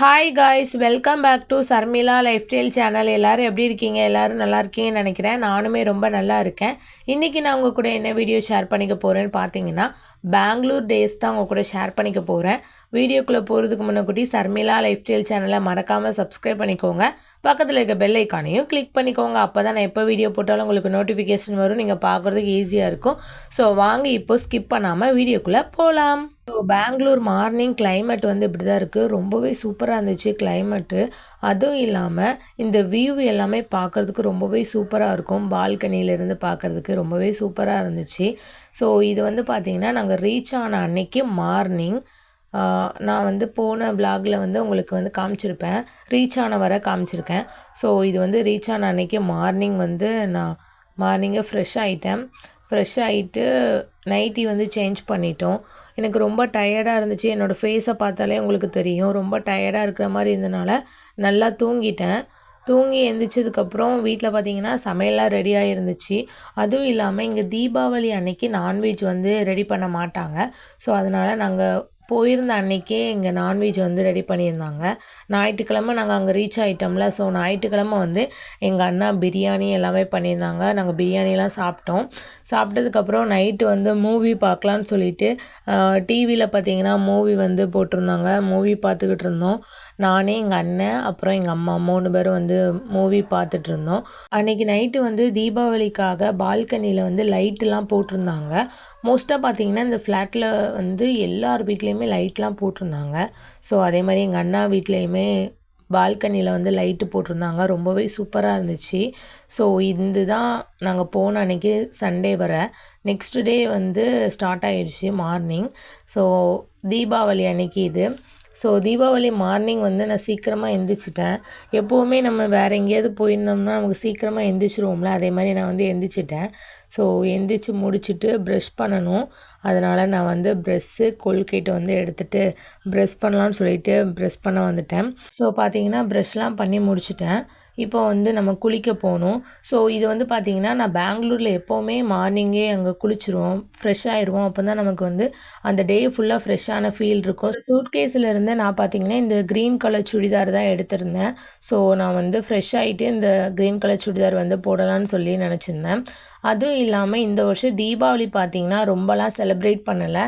Hi guys welcome back to Sharmila lifestyle channel எல்லோரும் எப்படி இருக்கீங்க? எல்லோரும் நல்லா இருக்கீங்கன்னு நினைக்கிறேன். நானுமே ரொம்ப நல்லா இருக்கேன். இன்றைக்கி நான் உங்கள் கூட என்ன வீடியோ ஷேர் பண்ணிக்க போகிறேன்னு பார்த்தீங்கன்னா பெங்களூர் டேஸ் தான் உங்கள் கூட ஷேர் பண்ணிக்க போகிறேன் வீடியோக்குள்ளே போகிறதுக்கு முன்னாடி சர்மிளா லைஃப் ஸ்டைல் சேனலை மறக்காமல் சப்ஸ்கிரைப் பண்ணிக்கோங்க. பக்கத்தில் இருக்க பெல் ஐக்கானையும் கிளிக் பண்ணிக்கோங்க. அப்போ தான் நான் எப்போ வீடியோ போட்டாலும் உங்களுக்கு நோட்டிஃபிகேஷன் வரும். நீங்கள் பார்க்குறதுக்கு ஈஸியாக இருக்கும். ஸோ வாங்க இப்போ ஸ்கிப் பண்ணாமல் வீடியோக்குள்ளே போகலாம் ஸோ பெங்களூர் மார்னிங் கிளைமேட் வந்து இப்படி தான் இருக்குது ரொம்பவே சூப்பராக இருந்துச்சு கிளைமேட்டு அதுவும் இல்லாமல் இந்த வியூ எல்லாமே பார்க்குறதுக்கு ரொம்பவே சூப்பராக இருக்கும். பால்கனியிலேருந்து பார்க்குறதுக்கு ரொம்பவே சூப்பராக இருந்துச்சு. ஸோ இது வந்து பார்த்திங்கன்னா நாங்கள் ரீச் ஆன அன்னைக்கு மார்னிங் நான் வந்து போன விலாகில் வந்து உங்களுக்கு வந்து காமிச்சிருப்பேன். ரீச் ஆன வர காமிச்சிருக்கேன். ஸோ இது வந்து ரீச் ஆன அன்றைக்கி மார்னிங் வந்து நான் மார்னிங்கே ஃப்ரெஷ் ஆகிட்டேன் ஃப்ரெஷ் ஆகிட்டு நைட்டி வந்து சேஞ்ச் பண்ணிட்டோம். எனக்கு ரொம்ப டயர்டாக இருந்துச்சு. என்னோடய ஃபேஸை பார்த்தாலே உங்களுக்கு தெரியும். ரொம்ப டயர்டாக இருக்கிற மாதிரி இருந்தனால நல்லா தூங்கிட்டேன். தூங்கி எழுந்திரிச்சதுக்கப்புறம் வீட்டில் பார்த்தீங்கன்னா சமையல்லாம் ரெடியாக இருந்துச்சு அதுவும் இல்லாமல் இங்கே தீபாவளி அன்னைக்கு நான்வெஜ் வந்து ரெடி பண்ண மாட்டாங்க. ஸோ அதனால் நாங்கள் போயிருந்த அன்றைக்கே இங்கே நான்வெஜ் வந்து ரெடி பண்ணியிருந்தாங்க. ஞாயிற்றுக்கிழமை நாங்கள் அங்கே ரீச் ஆகிட்டோம்ல ஸோ ஞாயிற்றுக்கிழமை வந்து எங்கள் அண்ணா பிரியாணி எல்லாமே பண்ணியிருந்தாங்க. நாங்கள் பிரியாணிலாம் சாப்பிட்டோம். சாப்பிட்டதுக்கப்புறம் நைட்டு வந்து மூவி பார்க்கலான்னு சொல்லிட்டு டிவியில் பார்த்தீங்கன்னா மூவி வந்து போட்டிருந்தாங்க. மூவி பார்த்துக்கிட்டு இருந்தோம். நானே எங்கள் அண்ணன் அப்புறம் எங்கள் அம்மா மூணு பேரும் வந்து மூவி பார்த்துட்டு இருந்தோம். அன்றைக்கி நைட்டு வந்து தீபாவளிக்காக பால்கனியில் வந்து லைட்டெலாம் போட்டிருந்தாங்க. மோஸ்ட்டாக பார்த்தீங்கன்னா இந்த ஃப்ளாட்டில் வந்து எல்லார் வீட்லேயும் லைட்லாம் போட்டிருந்தாங்க. ஸோ அதே மாதிரி எங்கள் அண்ணா வீட்லேயுமே பால்கனியில் வந்து லைட்டு போட்டிருந்தாங்க. ரொம்பவே சூப்பராக இருந்துச்சு. ஸோ இது தான் நாங்கள் போன அன்றைக்கி சண்டே வர. நெக்ஸ்ட் டே வந்து ஸ்டார்ட் ஆகிடுச்சு மார்னிங் ஸோ தீபாவளி அன்னைக்கு இது. ஸோ தீபாவளி மார்னிங் வந்து நான் சீக்கிரமாக எந்திரிச்சிட்டேன். எப்போவுமே நம்ம வேறு எங்கேயாவது போயிருந்தோம்னா நமக்கு சீக்கிரமாக எந்திரிச்சிருவோம்ல. அதே மாதிரி நான் வந்து எந்திரிச்சிட்டேன். ஸோ எந்திரிச்சு முடிச்சுட்டு ப்ரெஷ் பண்ணணும். அதனால் நான் வந்து ப்ரெஷ்ஷு கொல்கேட் வந்து எடுத்துகிட்டு ப்ரெஷ் பண்ணலான்னு சொல்லிட்டு ப்ரெஷ் பண்ண வந்துட்டேன். ஸோ பார்த்தீங்கன்னா ப்ரெஷ்லாம் பண்ணி முடிச்சுட்டேன். இப்போ வந்து நம்ம குளிக்க போகணும். ஸோ இது வந்து பார்த்திங்கன்னா நான் பெங்களூரில் எப்போவுமே மார்னிங்கே அங்கே குளிச்சிருவோம் ஃப்ரெஷ் ஆயிடுவோம் அப்போ தான் நமக்கு வந்து அந்த டே ஃபுல்லாக ஃப்ரெஷ்ஷான ஃபீல் இருக்கும். சூட் கேஸில் நான் பார்த்திங்கன்னா இந்த க்ரீன் கலர் சுடிதார் தான் எடுத்திருந்தேன். ஸோ நான் வந்து ஃப்ரெஷ் ஆகிட்டு இந்த க்ரீன் கலர் சுடிதார் வந்து போடலான்னு சொல்லி நினச்சிருந்தேன். அதுவும் இல்லாமல் இந்த வருஷம் தீபாவளி பார்த்திங்கன்னா ரொம்பலாம் செலிப்ரேட் பண்ணலை.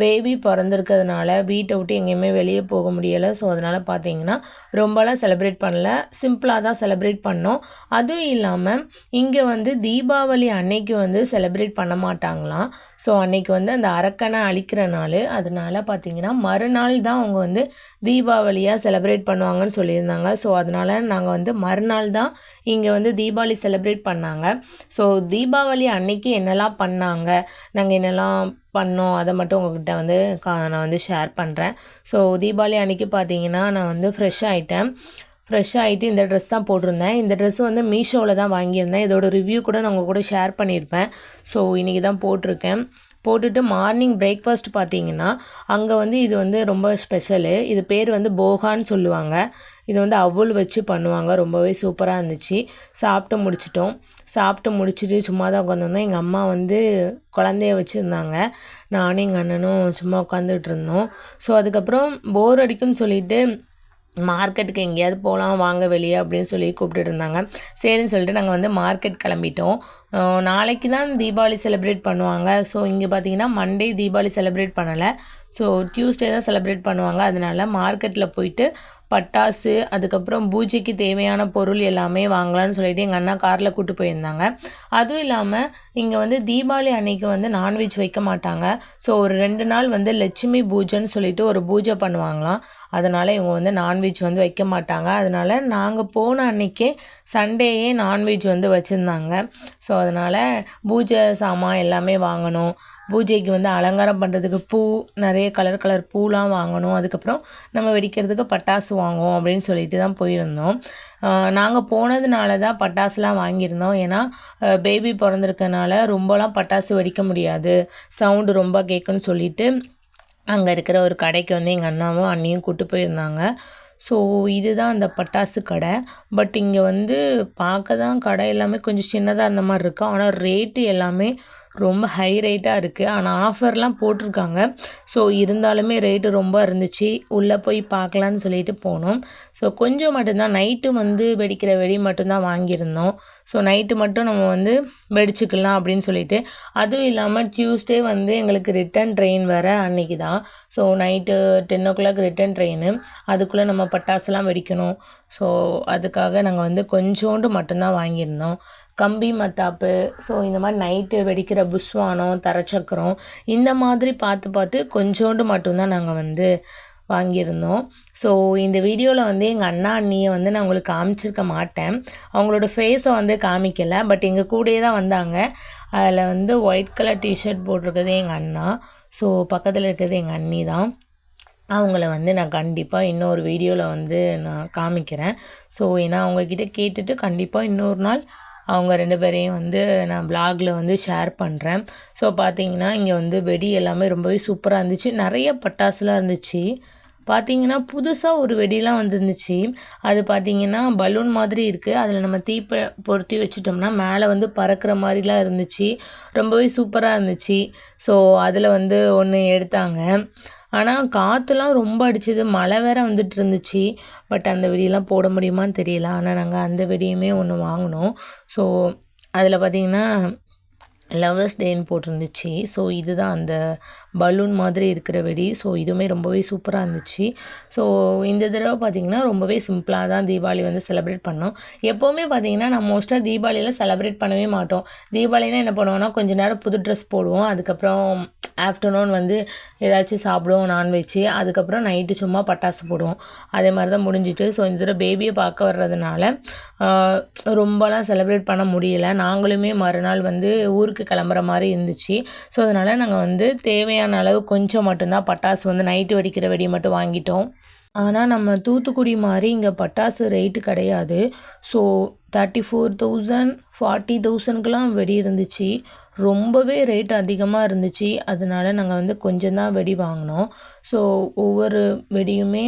பேபி பிறந்திருக்கிறதுனால வீட்டை விட்டு எங்கேயுமே வெளியே போக முடியலை. ஸோ அதனால் பார்த்தீங்கன்னா ரொம்பலாம் செலிப்ரேட் பண்ணல. சிம்பிளாக தான் செலிப்ரேட் பண்ணோம். அதுவும் இல்லாமல் இங்கே வந்து தீபாவளி அன்னைக்கு வந்து செலிப்ரேட் பண்ண மாட்டாங்களாம். ஸோ அன்னைக்கு வந்து அந்த அரக்கனை அழிக்கிற நாள். அதனால் பார்த்தீங்கன்னா மறுநாள் தான் அவங்க வந்து தீபாவளியாக செலிப்ரேட் பண்ணுவாங்கன்னு சொல்லியிருந்தாங்க. ஸோ அதனால் நாங்கள் வந்து மறுநாள் தான் இங்கே வந்து தீபாவளி செலிப்ரேட் பண்ணாங்க. ஸோ தீபாவளி அன்னைக்கு என்னெல்லாம் பண்ணாங்க? நாங்கள் என்னெல்லாம் பண்ணோம். அதை மட்டும் உங்கள்கிட்ட வந்து கா நான் வந்து ஷேர் பண்ணுறேன் ஸோ தீபாவளி அன்றைக்கி பார்த்தீங்கன்னா நான் வந்து ஃப்ரெஷ் ஆகிட்டேன் ஃப்ரெஷ் ஆகிட்டு இந்த ட்ரெஸ் தான் போட்டிருந்தேன். இந்த ட்ரெஸ் வந்து மீஷோவில் தான் வாங்கியிருந்தேன். இதோட ரிவ்யூ கூட நான் உங்கள் கூட ஷேர் பண்ணியிருப்பேன். ஸோ இன்றைக்கி தான் போட்டிருக்கேன். போட்டுட்டு மார்னிங் பிரேக்ஃபாஸ்ட் பார்த்தீங்கன்னா அங்கே வந்து இது வந்து ரொம்ப ஸ்பெஷலு இது பேர் வந்து போகான்னு சொல்லுவாங்க. இது வந்து அவுள் வச்சு பண்ணுவாங்க. ரொம்பவே சூப்பராக இருந்துச்சு. சாப்பிட்டு முடிச்சிட்டோம். சாப்பிட்டு முடிச்சுட்டு சும்மா தான் உட்காந்துருந்தோம் எங்கள் அம்மா வந்து குழந்தைய வச்சுருந்தாங்க. நானும் எங்கள் அண்ணனும் சும்மா உட்காந்துட்டு இருந்தோம். ஸோ அதுக்கப்புறம் போர் அடிக்குன்னு சொல்லிட்டு மார்க்கெட்டுக்கு எங்கேயாவது போகலாம் வாங்க வெளியே அப்படின்னு சொல்லி கூப்பிட்டுட்டு இருந்தாங்க. சரின்னு சொல்லிட்டு நாங்கள் வந்து மார்க்கெட் கிளம்பிட்டோம். நாளைக்கு தான் தீபாவளி செலிப்ரேட் பண்ணுவாங்க. ஸோ இங்கே பார்த்தீங்கன்னா மண்டே தீபாவளி செலிப்ரேட் பண்ணலை. ஸோ டியூஸ்டே தான் செலிப்ரேட் பண்ணுவாங்க. அதனால் மார்க்கெட்டில் போயிட்டு பட்டாசு அதுக்கப்புறம் பூஜைக்கு தேவையான பொருள் எல்லாமே வாங்கலாம்னு சொல்லிட்டு எங்கள் அண்ணா காரில் கூப்பிட்டு போயிருந்தாங்க. அதுவும் இல்லாமல் இங்கே வந்து தீபாவளி அன்னைக்கு வந்து நான்வெஜ் வைக்க மாட்டாங்க. ஸோ ஒரு ரெண்டு நாள் வந்து லட்சுமி பூஜைன்னு சொல்லிட்டு ஒரு பூஜை பண்ணுவாங்களாம். அதனால் இவங்க வந்து நான்வெஜ் வந்து வைக்க மாட்டாங்க. அதனால் நாங்கள் போன அன்னைக்கே சண்டேயே நான்வெஜ் வந்து வச்சுருந்தாங்க. ஸோ அதனால் பூஜை சாமான் எல்லாமே வாங்கணும். பூஜைக்கு வந்து அலங்காரம் பண்ணுறதுக்கு பூ நிறைய கலர் கலர் பூலாம் வாங்கணும். அதுக்கப்புறம் நம்ம வெடிக்கிறதுக்கு பட்டாசு வாங்குவோம் அப்படின்னு சொல்லிட்டு தான் போயிருந்தோம். நாங்கள் போனதுனால தான் பட்டாசுலாம் வாங்கியிருந்தோம். ஏன்னா பேபி பிறந்திருக்கனால ரொம்பலாம் பட்டாசு வெடிக்க முடியாது. சவுண்டு ரொம்ப கேட்குன்னு சொல்லிட்டு அங்கே இருக்கிற ஒரு கடைக்கு வந்து எங்கள் அண்ணாவும் அண்ணியும் கூப்பிட்டு போயிருந்தாங்க. ஸோ இதுதான் அந்த பட்டாசு கடை. பட் இங்கே வந்து பார்க்க தான் கடை எல்லாமே கொஞ்சம் சின்னதாக இருந்த மாதிரி இருக்கும் ஆனால் ரேட்டு எல்லாமே ரொம்ப ஹை ரேட்டாக இருக்குது ஆனால் ஆஃபர்லாம் போட்டிருக்காங்க. ஸோ இருந்தாலுமே ரேட்டு ரொம்ப இருந்துச்சு. உள்ளே போய் பார்க்கலான்னு சொல்லிட்டு போனோம். ஸோ கொஞ்சம் மட்டும்தான். நைட்டு வந்து வெடிக்கிற வெடி மட்டும்தான் வாங்கியிருந்தோம். ஸோ நைட்டு மட்டும் நம்ம வந்து வெடிச்சுக்கலாம் அப்படின்னு சொல்லிட்டு. அதுவும் இல்லாமல் டியூஸ்டே வந்து எங்களுக்கு ரிட்டன் ட்ரெயின் வேறு அன்னைக்கு தான் so night ten o'clock return train அதுக்குள்ளே நம்ம பட்டாசுலாம் வெடிக்கணும். ஸோ அதுக்காக நாங்கள் வந்து கொஞ்சோண்டு மட்டும்தான் வாங்கியிருந்தோம். கம்பி மத்தாப்பு ஸோ இந்த மாதிரி நைட்டு வெடிக்கிற புஷ்வானம் தரச்சக்கரம் இந்த மாதிரி பார்த்து பார்த்து கொஞ்சோண்டு மட்டும்தான் நாங்கள் வந்து வாங்கியிருந்தோம். ஸோ இந்த வீடியோவில் வந்து எங்கள் அண்ணா அண்ணியை வந்து நான் உங்களுக்கு காமிச்சிருக்க மாட்டேன். அவங்களோட ஃபேஸை வந்து காமிக்கலை. பட் எங்கள் கூடயே தான் வந்தாங்க. அதில் வந்து ஒயிட் கலர் டிஷர்ட் போட்டிருக்கிறது எங்கள் அண்ணா. ஸோ பக்கத்தில் இருக்கிறது எங்கள் அண்ணி தான். அவங்கள வந்து நான் கண்டிப்பாக இன்னொரு வீடியோவில் வந்து நான் காமிக்கிறேன். ஸோ ஏன்னா அவங்கக்கிட்ட கேட்டுட்டு கண்டிப்பாக இன்னொரு நாள் அவங்க ரெண்டு பேரையும் வந்து நான் பிளாகில் வந்து ஷேர் பண்ணுறேன் ஸோ பார்த்தீங்கன்னா இங்கே வந்து வெடி எல்லாமே ரொம்பவே சூப்பராக இருந்துச்சு. நிறைய பட்டாசுலாம் இருந்துச்சு. பார்த்தீங்கன்னா புதுசாக ஒரு வெடிலாம் வந்துருந்துச்சு. அது பார்த்தீங்கன்னா பலூன் மாதிரி இருக்குது அதில் நம்ம தீப்ப பொருத்தி வச்சுட்டோம்னா மேலே வந்து பறக்கிற மாதிரிலாம் இருந்துச்சு. ரொம்பவே சூப்பராக இருந்துச்சு. ஸோ அதில் வந்து ஒன்று எடுத்தாங்க. ஆனால் காற்றுலாம் ரொம்ப அடிச்சது. மழை வேற வந்துட்டு இருந்துச்சு. பட் அந்த வெடியெல்லாம் போட முடியுமான்னு தெரியல. ஆனால் நாங்கள் அந்த வெடியுமே ஒன்று வாங்கினோம். ஸோ அதில் பார்த்திங்கன்னா லவர்ஸ் டேன்னு போட்டிருந்துச்சு. ஸோ இதுதான் அந்த பலூன் மாதிரி இருக்கிற வெடி. ஸோ இதுவுமே ரொம்பவே சூப்பராக இருந்துச்சு. ஸோ இந்த தடவை பார்த்திங்கன்னா ரொம்பவே சிம்பிளாக தான் தீபாவளி வந்து செலிப்ரேட் பண்ணோம். எப்போவுமே பார்த்திங்கன்னா நான் மோஸ்ட்டாக தீபாவளியில் செலிப்ரேட் பண்ணவே மாட்டோம். தீபாவளினா என்ன பண்ணுவோம்னா கொஞ்ச நேரம் புது ட்ரெஸ் போடுவோம். அதுக்கப்புறம் ஆஃப்டர்நூன் வந்து ஏதாச்சும் சாப்பிடுவோம் நான்வெஜ்ஜு அதுக்கப்புறம் நைட்டு சும்மா பட்டாசு போடுவோம். அதே மாதிரி தான் முடிஞ்சிட்டு. ஸோ இந்த தடவை பேபியை பார்க்க வர்றதுனால ரொம்பலாம் செலிப்ரேட் பண்ண முடியல. நாங்களுமே மறுநாள் வந்து ஊருக்கு கிளம்புற மாதிரி இருந்துச்சு. ஸோ அதனால் நாங்கள் வந்து தேவையான அளவு கொஞ்சம் மட்டும்தான் பட்டாசு வந்து நைட்டு வெடிக்கிற வெடி மட்டும் வாங்கிட்டோம். ஆனால் நம்ம தூத்துக்குடி மாதிரி இங்கே பட்டாசு ரேட்டு கிடையாது. So thirty four thousand forty தௌசண்ட்க்கெலாம் வெடி இருந்துச்சு. ரொம்பவே ரேட் அதிகமாக இருந்துச்சு. அதனால நாங்கள் வந்து கொஞ்சம் தான் வெடி வாங்கினோம். ஸோ ஒவ்வொரு வெடியுமே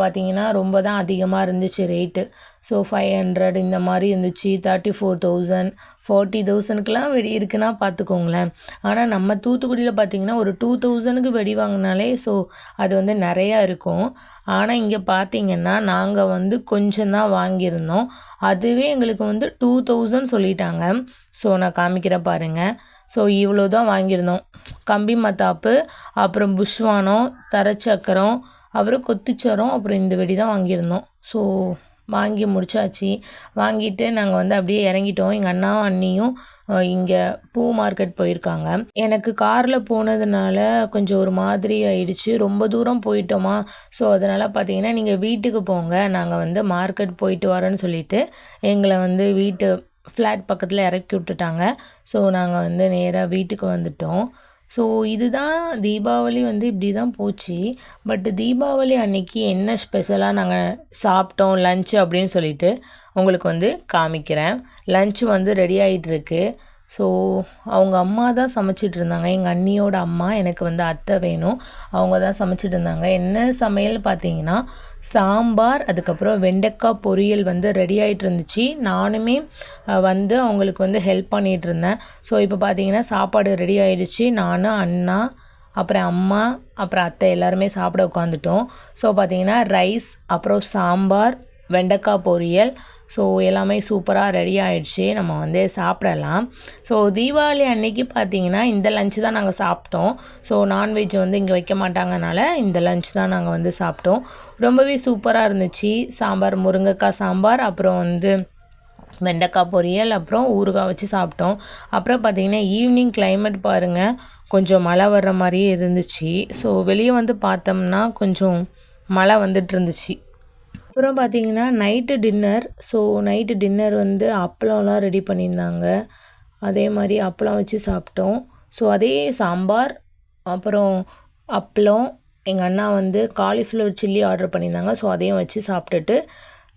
பார்த்திங்கன்னா ரொம்ப தான் அதிகமாக இருந்துச்சு ரேட்டு ஸோ ஃபைவ் ஹண்ட்ரட் இந்த மாதிரி இருந்துச்சு. தேர்ட்டி ஃபோர் தௌசண்ட் ஃபார்ட்டி தௌசண்ட்க்கெலாம் வெடி இருக்குன்னா பார்த்துக்கோங்களேன். ஆனால் நம்ம தூத்துக்குடியில் பார்த்திங்கன்னா ஒரு டூ தௌசண்ட்க்கு வெடி வாங்கினாலே ஸோ அது வந்து நிறையா இருக்கும். ஆனால் இங்கே பார்த்திங்கன்னா நாங்கள் வந்து கொஞ்சம் தான் வாங்கியிருந்தோம். அதுவே எங்களுக்கு வந்து டூ தௌசண்ட் சொல்லிட்டாங்க. ஸோ நான் காமிக்கிறேன் பாருங்கள் ஸோ இவ்வளோ தான் வாங்கியிருந்தோம். கம்பி மத்தாப்பு அப்புறம் புஷ்வானம் தரச்சக்கரம் அப்புறம் கொத்துச்சரம் அப்புறம் இந்த வெடி தான் வாங்கியிருந்தோம். ஸோ வாங்கி முடிச்சாச்சு. வாங்கிட்டு நாங்கள் வந்து அப்படியே இறங்கிட்டோம். எங்கள் அண்ணாவும் அண்ணியும் இங்கே பூ மார்க்கெட் போயிருக்காங்க. எனக்கு காரில் போனதுனால கொஞ்சம் ஒரு மாதிரி ஆயிடுச்சு. ரொம்ப தூரம் போயிட்டோமா. ஸோ அதனால் பார்த்தீங்கன்னா நீங்கள் வீட்டுக்கு போங்க. நாங்கள் வந்து மார்க்கெட் போயிட்டு வரோன்னு சொல்லிட்டு எங்களை வந்து வீட்டு ஃப்ளாட் பக்கத்தில் இறக்கி விட்டுட்டாங்க. ஸோ நாங்கள் வந்து நேராக வீட்டுக்கு வந்துட்டோம். ஸோ இதுதான் தீபாவளி வந்து இப்படி தான் போச்சு. பட் தீபாவளி அன்னைக்கு என்ன ஸ்பெஷலாக நாங்கள் சாப்பிட்டோம் லன்ச் அப்படின்னு சொல்லிட்டு உங்களுக்கு வந்து காமிக்கிறேன். லன்ச் வந்து ரெடி ஆகிட்டுருக்கு ஸோ அவங்க அம்மா தான் சமைச்சிட்டு இருந்தாங்க. எங்கள் அண்ணியோட அம்மா எனக்கு வந்து அத்தை வேணும். அவங்க தான் சமைச்சிட்டு இருந்தாங்க. என்ன சமையல் பார்த்தீங்கன்னா சாம்பார் அதுக்கப்புறம் வெண்டைக்காய் பொரியல் வந்து ரெடி ஆகிட்டு இருந்துச்சு. நானுமே வந்து அவங்களுக்கு வந்து ஹெல்ப் பண்ணிகிட்டு இருந்தேன். ஸோ இப்போ பார்த்தீங்கன்னா சாப்பாடு ரெடி ஆகிடுச்சு நானும் அண்ணா அப்புறம் அம்மா அப்புறம் அத்தை எல்லாருமே சாப்பிட உட்காந்துட்டோம் ஸோ பார்த்தீங்கன்னா ரைஸ் அப்புறம் சாம்பார் வெண்டைக்காய் பொரியல். ஸோ எல்லாமே சூப்பராக ரெடி ஆகிடுச்சு நம்ம வந்து சாப்பிடலாம். ஸோ தீபாவளி அன்னைக்கு பார்த்தீங்கன்னா இந்த லஞ்சு தான் நாங்கள் சாப்பிட்டோம். ஸோ நான்வெஜ் வந்து இங்கே வைக்க மாட்டாங்கனால இந்த லஞ்ச் தான் நாங்கள் வந்து சாப்பிட்டோம். ரொம்பவே சூப்பராக இருந்துச்சு. சாம்பார் முருங்கைக்காய் சாம்பார் அப்புறம் வந்து வெண்டைக்காய் பொரியல் அப்புறம் ஊறுகாய் வச்சு சாப்பிட்டோம். அப்புறம் பார்த்திங்கன்னா ஈவினிங் கிளைமேட் பாருங்கள் கொஞ்சம் மழை வர்ற மாதிரியே இருந்துச்சு. ஸோ வெளியே வந்து பார்த்தோம்னா கொஞ்சம் மழை வந்துட்டு இருந்துச்சு. அப்புறம் பார்த்தீங்கன்னா night dinner. So night dinner வந்து அப்பளம்லாம் ரெடி பண்ணியிருந்தாங்க. அதே மாதிரி அப்பளம் வச்சு சாப்பிட்டோம். ஸோ அதே சாம்பார் அப்புறம் அப்பளம். எங்கள் அண்ணா வந்து காலிஃப்ளவர் சில்லி ஆர்டர் பண்ணியிருந்தாங்க. ஸோ அதையும் வச்சு சாப்பிட்டுட்டு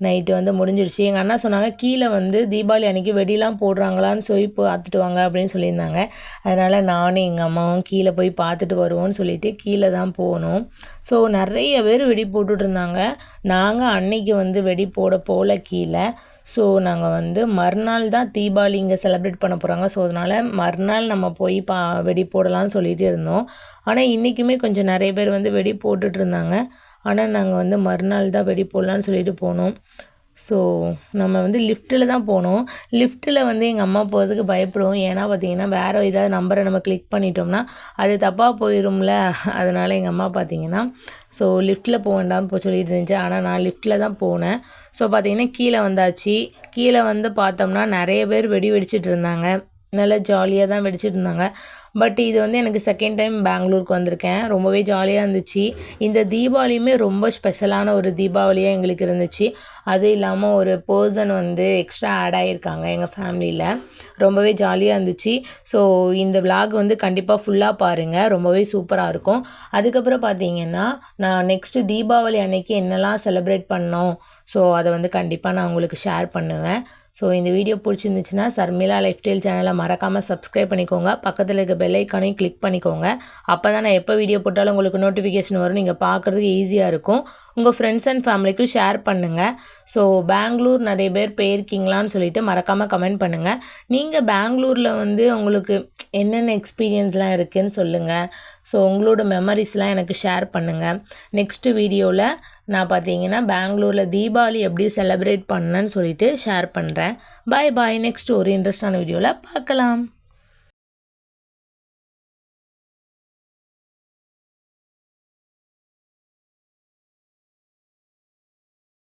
நைட்டு வந்து முடிஞ்சிருச்சு. எங்கள் அண்ணா சொன்னாங்க கீழே வந்து தீபாவளி அன்றைக்கி வெடிலாம் போடுறாங்களான்னு சொல்லி பார்த்துட்டு வாங்க அப்படின்னு சொல்லியிருந்தாங்க. அதனால் நானும் எங்கள் அம்மாவும் கீழே போய் பார்த்துட்டு வருவோம்னு சொல்லிட்டு கீழே தான் போனோம். ஸோ நிறைய பேர் வெடி போட்டுட்டு இருந்தாங்க. நாங்கள் அன்னைக்கு வந்து வெடி போட போகல கீழே. ஸோ நாங்கள் வந்து மறுநாள் தான் தீபாவளி இங்கே செலிப்ரேட் பண்ண போகிறாங்க ஸோ அதனால் மறுநாள் நம்ம போய் பா வெடி போடலாம்னு சொல்லிகிட்டு இருந்தோம். ஆனால் இன்றைக்குமே கொஞ்சம் நிறைய பேர் வந்து வெடி போட்டுட்ருந்தாங்க ஆனால் நாங்கள் வந்து மறுநாள் தான் வெடி போடலான்னு சொல்லிட்டு போனோம். ஸோ நம்ம வந்து லிஃப்ட்டில் தான் போனோம். லிஃப்ட்டில் வந்து எங்கள் அம்மா போகிறதுக்கு பயப்படுவோம். ஏன்னா பார்த்தீங்கன்னா வேறு ஏதாவது நம்பரை நம்ம கிளிக் பண்ணிட்டோம்னா அது தப்பாக போயிடும்ல அதனால் எங்கள் அம்மா பார்த்தீங்கன்னா ஸோ லிஃப்ட்டில் போக வேண்டாம்னு சொல்லிட்டு இருந்துச்சு. ஆனால் நான் லிஃப்ட்டில் தான் போனேன். ஸோ பார்த்தீங்கன்னா கீழே வந்தாச்சு. கீழே வந்து பார்த்தோம்னா நிறைய பேர் வெடி வெடிச்சிட்டு இருந்தாங்க. நல்லா ஜாலியாக தான் வெடிச்சிட்டு இருந்தாங்க பட் இது வந்து எனக்கு செகண்ட் டைம் பெங்களூருக்கு வந்திருக்கேன். ரொம்பவே ஜாலியாக இருந்துச்சு. இந்த தீபாவளியுமே ரொம்ப ஸ்பெஷலான ஒரு தீபாவளியாக எங்களுக்கு இருந்துச்சு. அது இல்லாமல் ஒரு பர்சன் வந்து எக்ஸ்ட்ரா ஆட் ஆகியிருக்காங்க எங்கள் ஃபேமிலியில் ரொம்பவே ஜாலியாக இருந்துச்சு. ஸோ இந்த விலாக் வந்து கண்டிப்பாக ஃபுல்லாக பாருங்கள் ரொம்பவே சூப்பராக இருக்கும். அதுக்கப்புறம் பார்த்தீங்கன்னா நான் நெக்ஸ்ட்டு தீபாவளி அன்னைக்கு என்னெல்லாம் செலிப்ரேட் பண்ணோம்? ஸோ அதை வந்து கண்டிப்பாக நான் உங்களுக்கு ஷேர் பண்ணுவேன். ஸோ இந்த வீடியோ பிடிச்சிருந்துச்சுன்னா சர்மிளா லைஃப் ஸ்டைல் சேனலை மறக்காமல் சப்ஸ்கிரைப் பண்ணிக்கோங்க. பக்கத்தில் இருக்க பெல்லைக்கானையும் கிளிக் பண்ணிக்கோங்க. அப்போ தான் நான் எப்போ வீடியோ போட்டாலும் உங்களுக்கு நோட்டிஃபிகேஷன் வரும். நீங்கள் பார்க்குறதுக்கு ஈஸியாக இருக்கும். உங்கள் ஃப்ரெண்ட்ஸ் அண்ட் ஃபேமிலிக்கும் ஷேர் பண்ணுங்கள் ஸோ பெங்களூர் நிறைய பேர் போயிருக்கீங்களான்னு சொல்லிட்டு மறக்காமல் கமெண்ட் பண்ணுங்கள் நீங்கள் பெங்களூரில் வந்து உங்களுக்கு என்னென்ன எக்ஸ்பீரியன்ஸ்லாம் இருக்குதுன்னு சொல்லுங்கள் ஸோ உங்களோட மெமரிஸ்லாம் எனக்கு ஷேர் பண்ணுங்கள் நெக்ஸ்ட்டு வீடியோவில் நான் பார்த்தீங்கன்னா பெங்களூரில் தீபாவளி எப்படி செலப்ரேட் பண்ணேன்னு சொல்லிட்டு ஷேர் பண்ணுறேன் பாய் பாய் நெக்ஸ்ட் ஒரு இன்ட்ரெஸ்டான வீடியோவில் பார்க்கலாம்.